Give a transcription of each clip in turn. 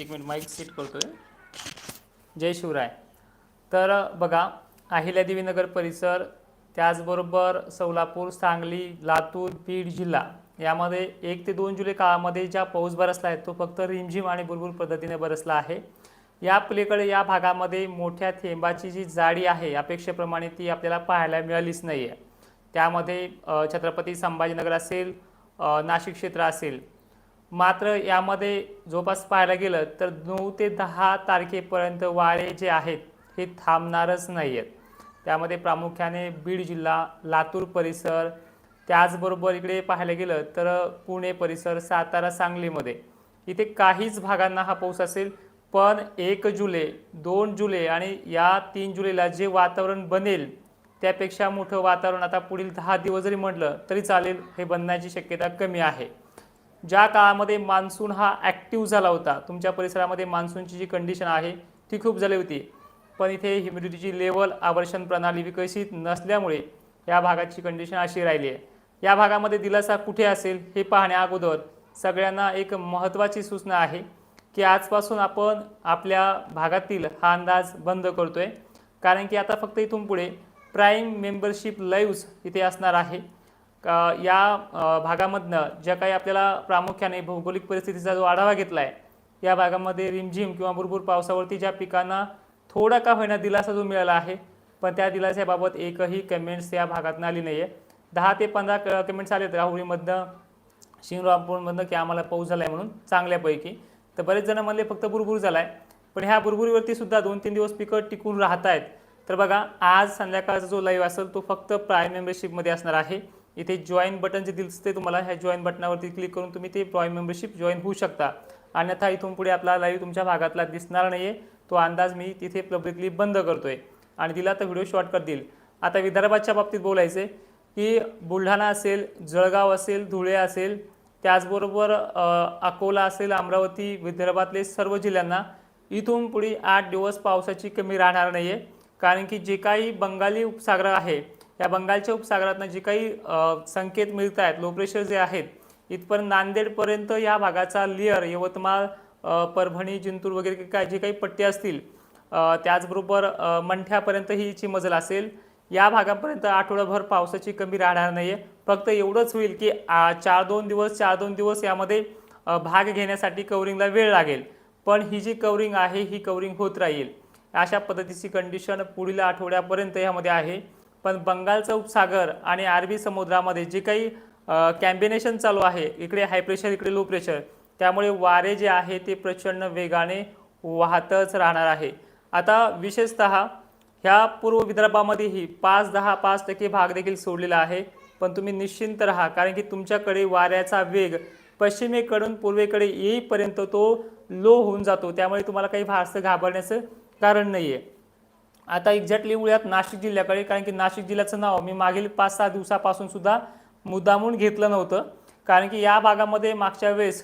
एक minute mic set करतोय. जय शिवराय. तर बघा अहिल्यादेवी नगर परिसर त्याचबरोबर सोलापूर सांगली लातूर बीड जिल्हा यामध्ये एक ते दोन जुलै काळामध्ये ज्या पाऊस बरसला आहे तो फक्त रिमझिम आणि बुरबुर पद्धतीने बरसला आहे. या पलीकडे या भागामध्ये मोठ्या थेंबाची जी जाडी आहे अपेक्षेप्रमाणे ती आपल्याला पाहायला मिळालीच नाही आहे त्यामध्ये छत्रपती संभाजीनगर असेल नाशिक क्षेत्र असेल मात्र यामध्ये जवळपास पाहायला गेलं तर नऊ ते दहा तारखेपर्यंत वारे जे आहेत हे थांबणारच नाही आहेत त्यामध्ये प्रामुख्याने बीड जिल्हा लातूर परिसर त्याचबरोबर इकडे पाहायला गेलं तर पुणे परिसर सातारा सांगलीमध्ये. इथे काहीच भागांना हा पाऊस असेल पण एक जुलै दोन जुलै आणि या तीन जुलैला जे वातावरण बनेल त्यापेक्षा मोठं वातावरण आता पुढील दहा दिवस जरी म्हटलं तरी चालेल हे बनण्याची शक्यता कमी आहे. ज्या काळामध्ये मान्सून हा ॲक्टिव्ह झाला होता तुमच्या परिसरामध्ये मान्सूनची जी कंडिशन आहे ती खूप झाली होती. पण इथे ह्युमिडिटीची लेवल आवर्षण प्रणाली विकसित नसल्यामुळे या भागाची कंडिशन अशी राहिली आहे. या भागामध्ये दिलासा कुठे असेल हे पाहण्या अगोदर सगळ्यांना एक महत्त्वाची सूचना आहे की आजपासून आपण आपल्या भागातील हा अंदाज बंद करतो आहे कारण की आता फक्त इथून पुढे प्राईम मेंबरशिप लाईव्स इथे असणार आहे. या भागामधनं ज्या काही आपल्याला प्रामुख्याने भौगोलिक परिस्थितीचा जो आढावा घेतला आहे या भागामध्ये रिमझिम किंवा भरपूर पावसावरती ज्या पिकांना थोडा का होईना दिलासा जो मिळाला आहे पण त्या दिलासाबाबत एकही कमेंट्स या भागातनं आली नाही आहे दहा ते पंधरा कमेंट्स आले होते राहुरीमधनं शिंगरापूरमधनं की आम्हाला पाऊस झाला आहे म्हणून चांगल्यापैकी. तर बरेच जण म्हणले फक्त बुरबुर झाला आहे पण ह्या बुरबुरीवरती सुद्धा दोन तीन दिवस पिकं टिकून राहत आहेत तर बघा आज संध्याकाळचा जो लाईव्ह असेल तो फक्त प्राईम मेंबरशिपमध्ये असणार आहे. इथे जॉईन बटन जे दिसते तुम्हाला ह्या जॉईन बटनावरती क्लिक करून तुम्ही ते प्राईम मेंबरशिप जॉईन होऊ शकता. अन्यथा इथून पुढे आपला लाईव्ह तुमच्या भागातला दिसणार नाही आहे तो अंदाज मी तिथे पब्लिकली बंद करतो आहे आणि दिला तर व्हिडिओ शॉर्टकट देईल. आता विदर्भाच्या बाबतीत बोलायचं आहे की बुलढाणा असेल जळगाव असेल धुळे असेल त्याचबरोबर अकोला असेल अमरावती विदर्भातले सर्व जिल्ह्यांना इथून पुढे आठ दिवस पावसाची कमी राहणार नाही आहे कारण की जे काही बंगाली उपसागर आहे या बंगालच्या उपसागरातनं जे काही संकेत मिळत आहेत लो प्रेशर जे आहेत इथपर्यंत नांदेडपर्यंत या भागाचा लिअर यवतमाळ परभणी जिंतूर वगैरे काय जे काही पट्टे असतील त्याचबरोबर मंठ्यापर्यंत ही हिची मजल असेल. या भागापर्यंत आठवडाभर पावसाची कमी राहणार नाही आहे फक्त एवढंच होईल की आ, चार दोन दिवस चार दोन दिवस यामध्ये भाग घेण्यासाठी कवरिंगला वेळ लागेल. पण ही जी कवरिंग आहे ही कवरिंग होत राहील. अशा पद्धतीची कंडिशन पुढील आठवड्यापर्यंत यामध्ये आहे. पण बंगालचा उपसागर आणि अरबी समुद्रामध्ये जे काही कॅम्बिनेशन चालू आहे इकडे हाय प्रेशर इकडे लो प्रेशर त्यामुळे वारे जे आहे ते प्रचंड वेगाने वाहतच राहणार आहे. आता विशेषतः ह्या पूर्व विदर्भामध्येही पाच दहा पाच टक्के भाग देखील सोडलेला आहे पण तुम्ही निश्चिंत राहा कारण की तुमच्याकडे वाऱ्याचा वेग पश्चिमेकडून पूर्वेकडे येईपर्यंत तो लो होऊन जातो त्यामुळे तुम्हाला काही फारसं घाबरण्याचं कारण नाही आहे आता एक्झॅक्टली वळूयात नाशिक जिल्ह्याकडे कारण की नाशिक जिल्ह्याचं नाव मी मागील पाच सहा दिवसापासून सुद्धा मुद्दामून घेतलं नव्हतं. कारण की या भागामध्ये मागच्या वेळेस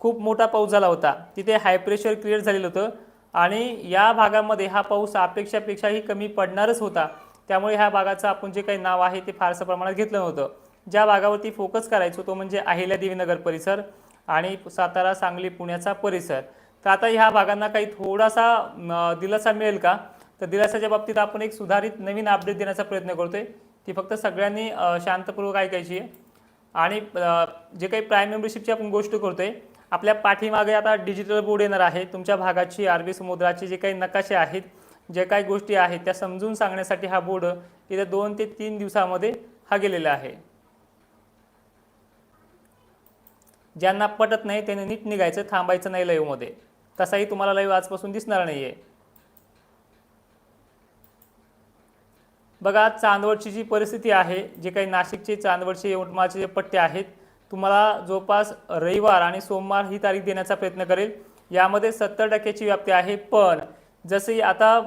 खूप मोठा पाऊस झाला होता. तिथे हाय प्रेशर क्रिएट झालेलं होतं. आणि या भागामध्ये हा पाऊस अपेक्षापेक्षाही कमी पडणारच होता. त्यामुळे ह्या भागाचं आपण जे काही नाव आहे ते फारसं प्रमाणात घेतलं नव्हतं. ज्या भागावरती फोकस करायचो तो म्हणजे अहिल्या देवीनगर परिसर आणि सातारा सांगली पुण्याचा परिसर. तर आता ह्या भागांना काही थोडासा दिलासा मिळेल का? तर दिलासाच्या बाबतीत आपण एक सुधारित नवीन अपडेट देण्याचा प्रयत्न करतोय. ती फक्त सगळ्यांनी शांतपूर्वक ऐकायची आहे. आणि जे काही प्राईम मेंबरशिपची आपण गोष्ट करतोय आपल्या पाठीमागे आता डिजिटल बोर्ड येणार आहे. तुमच्या भागाची अरबी समुद्राचे जे काही नकाशे आहेत जे काही गोष्टी आहेत त्या समजून सांगण्यासाठी हा बोर्ड येत्या दोन ते तीन दिवसामध्ये हा गेलेला आहे. ज्यांना पटत नाही त्यांनी नीट निघायचं थांबायचं नाही लाईव्हमध्ये तसाही तुम्हाला लाईव्ह आजपासून दिसणार नाही आहे बघा चांदवडची जी परिस्थिती आहे जे काही नाशिकचे चांदवडचे यवतमाळचे जे पट्टे आहेत तुम्हाला जवळपास रविवार आणि सोमवार ही तारीख देण्याचा प्रयत्न करेल. यामध्ये सत्तर टक्क्याची व्याप्ती आहे पण जसे आता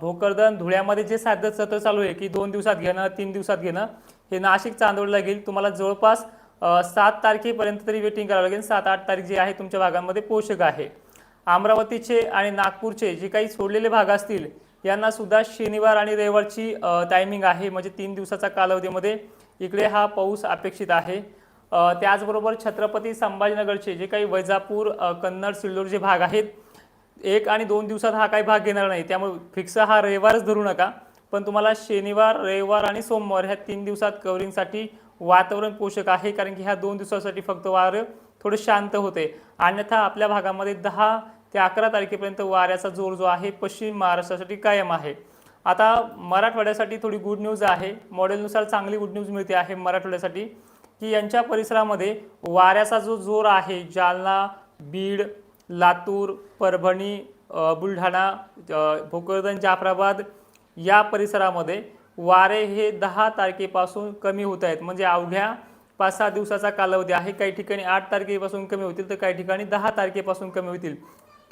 भोकरदन धुळ्यामध्ये जे साध्य सत्र चालू आहे की दोन दिवसात घेणं तीन दिवसात घेणं हे नाशिक चांदवडला घेईल. तुम्हाला जवळपास सात तारखेपर्यंत तरी वेटिंग करावं लागेल. सात आठ तारीख जे आहे तुमच्या भागांमध्ये पोषक आहे. अमरावतीचे आणि नागपूरचे जे काही सोडलेले भाग असतील यांना सुद्धा शनिवार आणि रविवारची टायमिंग आहे. म्हणजे तीन दिवसाचा कालावधीमध्ये इकडे हा पाऊस अपेक्षित आहे. त्याचबरोबर छत्रपती संभाजीनगरचे जे काही वैजापूर कन्नड सिल्लोड जे भाग आहेत एक आणि दोन दिवसात हा काही भाग घेणार नाही. त्यामुळे फिक्स हा रविवारच धरू नका. पण तुम्हाला शनिवार रविवार आणि सोमवार ह्या तीन दिवसात कवरिंगसाठी वातावरण पोषक आहे. कारण की ह्या दोन दिवसासाठी फक्त वारं थोडं शांत होते अन्यथा आपल्या भागामध्ये दहा ते अकरा तारखेपर्यंत वाऱ्याचा जोर जो आहे पश्चिम महाराष्ट्रासाठी कायम आहे. आता मराठवाड्यासाठी थोडी गुड न्यूज आहे. मॉडेलनुसार चांगली गुड न्यूज मिळते आहे मराठवाड्यासाठी की यांच्या परिसरामध्ये वाऱ्याचा जो जोर आहे जालना बीड लातूर परभणी बुलढाणा भोकरदन जाफराबाद या परिसरामध्ये वारे हे दहा तारखेपासून कमी होत आहेत. म्हणजे अवघ्या पाच सहा दिवसाचा कालावधी आहे. काही ठिकाणी आठ तारखेपासून कमी होतील तर काही ठिकाणी दहा तारखेपासून कमी होतील.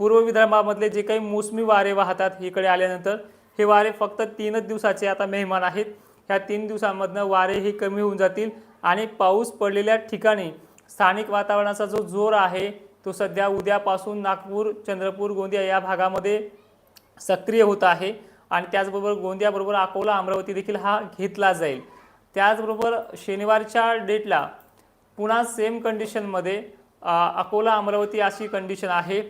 पूर्व विदर्भामधले जे काही मोसमी वारे वाहतात इकडे आल्यानंतर हे वारे फक्त तीनच दिवसाचे आता मेहमान आहेत. ह्या तीन दिवसांमधनं वारे हे कमी होऊन जातील आणि पाऊस पडलेल्या ठिकाणी स्थानिक वातावरणाचा जो जोर आहे तो सध्या उद्यापासून नागपूर चंद्रपूर गोंदिया या भागामध्ये सक्रिय होत आहे आणि त्याचबरोबर गोंदियाबरोबर अकोला अमरावती देखील हा घेतला जाईल. त्याचबरोबर शनिवारच्या डेटला पुन्हा सेम कंडिशनमध्ये अकोला अमरावती अशी कंडिशन आहे.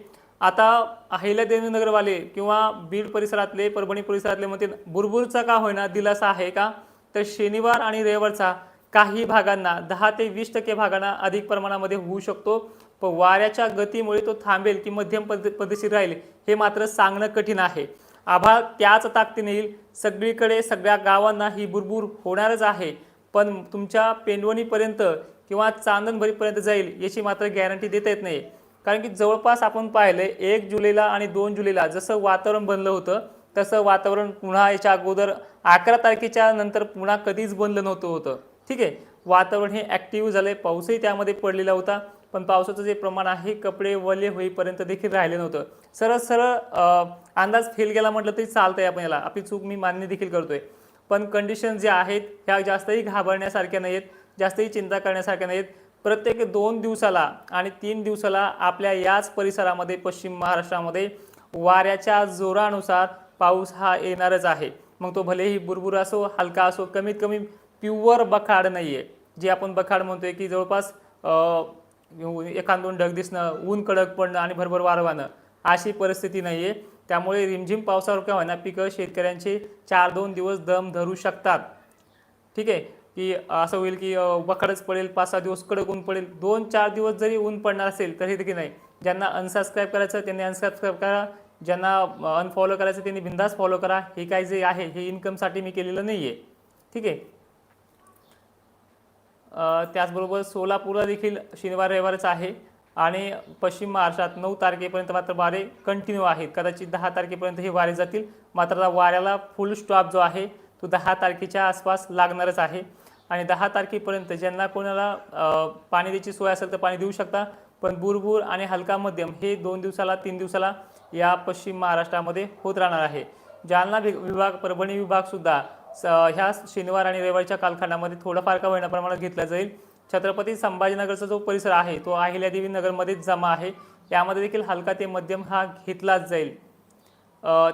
आता अहिल्यादेवीनगरवाले किंवा बीड परिसरातले परभणी परिसरातले म्हणते बुरबुरचा का होईना दिलासा आहे का? तर शनिवार आणि रविवारचा काही भागांना दहा ते वीस टक्के भागांना अधिक प्रमाणामध्ये होऊ शकतो. पण वाऱ्याच्या गतीमुळे तो थांबेल की मध्यम पद पद्धतशीर राहील हे मात्र सांगणं कठीण आहे. आभाळ त्याच ताकदीने येईल. सगळीकडे सगळ्या गावांना ही बुरबुर होणारच आहे. पण तुमच्या पेंडवणीपर्यंत किंवा चांदणभरीपर्यंत जाईल याची मात्र गॅरंटी देता येत नाही. कारण की जवळपास आपण पाहिलं एक जुलैला आणि दोन जुलैला जसं वातावरण बनलं होतं तसं वातावरण पुन्हा याच्या अगोदर अकरा तारखेच्या नंतर पुन्हा कधीच बनलं नव्हतं होतं. ठीक आहे? वातावरण हे ॲक्टिव्ह झालं पाऊसही त्यामध्ये पडलेला होता पण पावसाचं जे प्रमाण आहे कपडे वले होईपर्यंत देखील राहिले नव्हतं. सरळ सरळ अंदाज फेल गेला म्हटलं तरी चालतंय आपण याला. आपली चूक मी मान्य देखील करतोय. पण कंडिशन ज्या आहेत ह्या जास्तही घाबरण्यासारख्या नाहीत जास्तही चिंता करण्यासारख्या नाहीत प्रत्येक दोन दिवसाला आणि तीन दिवसाला आपल्या याच परिसरामध्ये पश्चिम महाराष्ट्रामध्ये वाऱ्याच्या जोरानुसार पाऊस हा येणारच आहे. मग तो भलेही बुरबुर असो हलका असो कमीत कमी प्युअर बखाड नाही आहे जे आपण बखाड म्हणतोय की जवळपास अं, एखाद दोन ढग दिसणं ऊन कडक पडणं आणि भरभर वारवानं अशी परिस्थिती नाही आहे त्यामुळे रिमझिम पावसावर का होईना पिकं शेतकऱ्यांचे चार दोन दिवस दम धरू शकतात. ठीक आहे? की असं होईल की वखडच पडेल पाच सहा दिवस कडक ऊन पडेल दोन चार दिवस जरी ऊन पडणार असेल तरी देखील नाही. ज्यांना अनसबस्क्राईब करायचं त्यांनी अनसबस्क्राईब करा. ज्यांना अनफॉलो करायचं त्यांनी बिंदास फॉलो करा. हे काय जे आहे हे इन्कमसाठी मी केलेलं नाही आहे ठीक आहे? त्याचबरोबर सोलापूरला देखील शनिवार रविवारच आहे. आणि पश्चिम महाराष्ट्रात नऊ तारखेपर्यंत मात्र वारे कंटिन्यू आहेत. कदाचित दहा तारखेपर्यंत हे वारे जातील. मात्र वाऱ्याला फुल स्टॉप जो आहे तो दहा तारखेच्या आसपास लागणारच आहे. आणि दहा तारखेपर्यंत ज्यांना कोणाला पाणी द्यायची सोय असेल तर पाणी देऊ शकता. पण बुरबुर आणि हलका मध्यम हे दोन दिवसाला तीन दिवसाला या पश्चिम महाराष्ट्रामध्ये होत राहणार आहे. जालना विभाग परभणी विभागसुद्धा स- ह्या शनिवार आणि रविवारच्या कालखंडामध्ये थोडंफार का होईना प्रमाणात घेतला जाईल? छत्रपती संभाजीनगरचा जो परिसर आहे तो अहिल्यादेवी नगरमध्येच जमा आहे. यामध्ये देखील हलका ते मध्यम हा घेतलाच जाईल.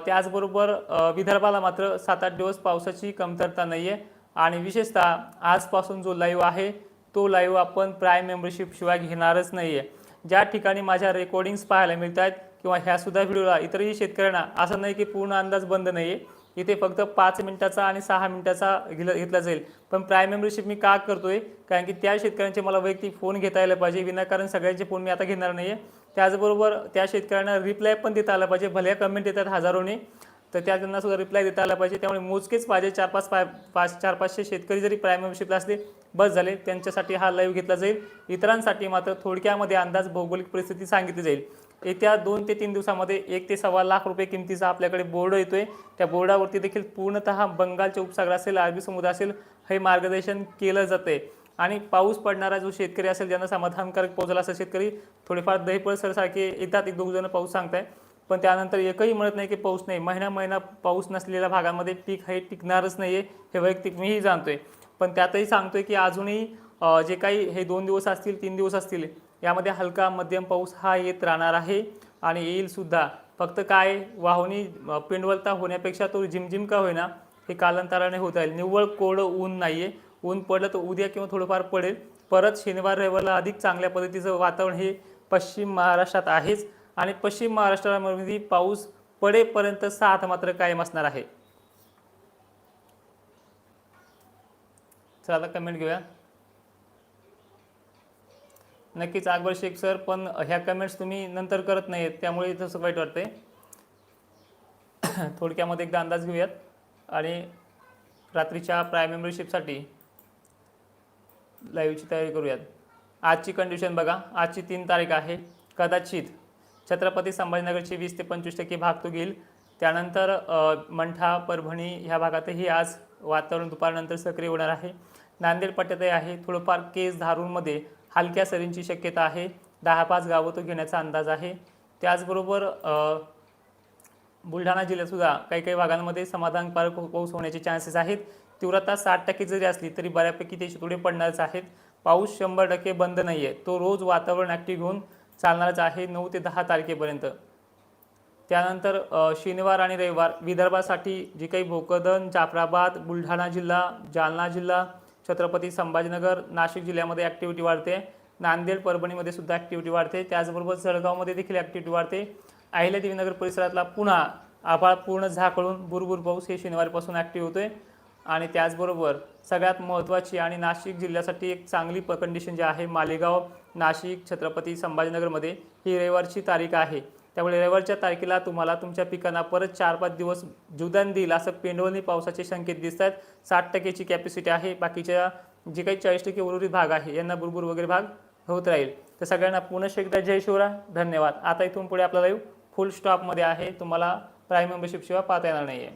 त्याचबरोबर विदर्भाला मात्र सात आठ दिवस पावसाची कमतरता नाही आहे आणि विशेषतः आजपासून जो लाईव्ह आहे तो लाईव्ह आपण प्राईम मेंबरशिपशिवाय घेणारच नाही आहे ज्या ठिकाणी माझ्या रेकॉर्डिंग्स पाहायला मिळत आहेत किंवा ह्या सुद्धा व्हिडिओला इतरही शेतकऱ्यांना असं नाही की पूर्ण अंदाज बंद नाही आहे इथे फक्त पाच मिनिटाचा आणि सहा मिनिटाचा घेला घेतला जाईल. पण प्राईम मेंबरशिप मी का करतो आहे कारण की त्या शेतकऱ्यांचे मला वैयक्तिक फोन घेता यायला पाहिजे. विनाकारण सगळ्यांचे फोन मी आता घेणार नाही आहे त्याचबरोबर त्या शेतकऱ्यांना रिप्लाय पण देता आला पाहिजे. भल्या कमेंट येतात हजारोने. तर त्या त्यांना सुद्धा रिप्लाय देता आला पाहिजे. त्यामुळे मोजकेच पाहिजे चार पाच पाय पाच चार पाचशे शेतकरी जरी प्राईम मेंबरशिपला असले बस झाले. त्यांच्यासाठी हा लाईव्ह घेतला जाईल. इतरांसाठी मात्र थोडक्यामध्ये अंदाज भौगोलिक परिस्थिती सांगितली जाईल. येत्या दोन ते तीन दिवसामध्ये एक ते सव्वा लाख रुपये किमतीचा आपल्याकडे बोर्ड येतोय. त्या बोर्डावरती देखील पूर्णतः बंगालचे उपसागर असेल अरबी समुद्र असेल हे मार्गदर्शन केलं जाते आणि पाऊस पडणारा जो शेतकरी असेल ज्यांना समाधानकारक पोहोचला असेल शेतकरी थोडेफार दहीपळसरसारखे येतात. एक दोघ जण पाऊस सांगताय पण त्यानंतर एकही म्हणत नाही की पाऊस नाही. महिना महिना पाऊस नसलेल्या भागामध्ये पीक हे टिकणारच नाही आहे हे वैयक्तिक मीही जाणतो आहे पण त्यातही सांगतोय की अजूनही जे काही हे दोन दिवस असतील तीन दिवस असतील यामध्ये हलका मध्यम पाऊस हा येत राहणार आहे आणि येईलसुद्धा फक्त काय वाहुनी पिंडवलता होण्यापेक्षा तो झिमझिम का होईना हे कालांतराने होत राहील निव्वळ कोरडं ऊन नाही आहे ऊन पडलं तर उद्या किंवा थोडंफार पडेल. परत शनिवार रविवारला अधिक चांगल्या पद्धतीचं वातावरण हे पश्चिम महाराष्ट्रात आहेच. आणि पश्चिम महाराष्ट्रामध्ये पाऊस पडेपर्यंत साथ मात्र कायम असणार आहे. चला आता कमेंट घेऊया. नक्कीच अकबर शेख सर पण ह्या कमेंट्स तुम्ही नंतर करत नाहीत त्यामुळे तसं वाईट वाटते थोडक्यामध्ये एकदा अंदाज घेऊयात. आणि रात्रीच्या प्राय मेंबरशिपसाठी लाईव्हची तयारी करूयात. आजची कंडिशन बघा. आजची तीन तारीख आहे. कदाचित छत्रपती संभाजीनगरची वीस ते पंचवीस टक्के भाग तो घेईल. त्यानंतर मंठा परभणी ह्या भागातही आज वातावरण दुपारनंतर सक्रिय होणार आहे. नांदेड पट्ट्यातही आहे. थोडंफार केस धारूरमध्ये हलक्या सरींची शक्यता आहे. दहा पाच गावं तो घेण्याचा अंदाज आहे. त्याचबरोबर बुलढाणा जिल्ह्यातसुद्धा काही काही भागांमध्ये समाधानकारक हो-, पाऊस होण्याचे चान्सेस आहेत. तीव्रता साठ टक्के जरी असली तरी बऱ्यापैकी ते थोडे पडणारच आहेत. पाऊस शंभर टक्के बंद नाही आहे तो रोज वातावरण ॲक्टिव्ह घेऊन चालणारच आहे नऊ ते दहा तारखेपर्यंत. त्यानंतर शनिवार आणि रविवार विदर्भासाठी जी काही भोकदन जाफराबाद बुलढाणा जिल्हा जालना जिल्हा छत्रपती संभाजीनगर नाशिक जिल्ह्यामध्ये ॲक्टिव्हिटी वाढते. नांदेड परभणीमध्ये सुद्धा ॲक्टिव्हिटी वाढते. त्याचबरोबर जळगावमध्ये देखील ॲक्टिव्हिटी वाढते. अहिल्यादेवीनगर परिसरातला पुन्हा आभाळ पूर्ण झाकळून बुरबुर पाऊस हे शनिवारपासून ॲक्टिव्ह होतोय. आणि त्याचबरोबर सगळ्यात महत्त्वाची आणि नाशिक जिल्ह्यासाठी एक चांगली प कंडिशन जी आहे मालेगाव नाशिक छत्रपती संभाजीनगरमध्ये ही रविवारची तारीख आहे. त्यामुळे रविवारच्या तारखेला तुम्हाला तुमच्या पिकांना परत चार पाच दिवस जुदान देईल असं पेंडवणी पावसाचे संकेत दिसत आहेत साठ टक्केची कॅपॅसिटी आहे. बाकीच्या जे काही चाळीस टक्के उर्वरित भाग आहे यांना बुरबुर वगैरे भाग होत राहील. तर सगळ्यांना पुनश्च एकदा जय शिवराय. धन्यवाद. आता इथून पुढे आपला लाईव्ह फुल स्टॉपमध्ये आहे. तुम्हाला प्राईम मेंबरशिप शिवाय पाहता येणार नाही आहे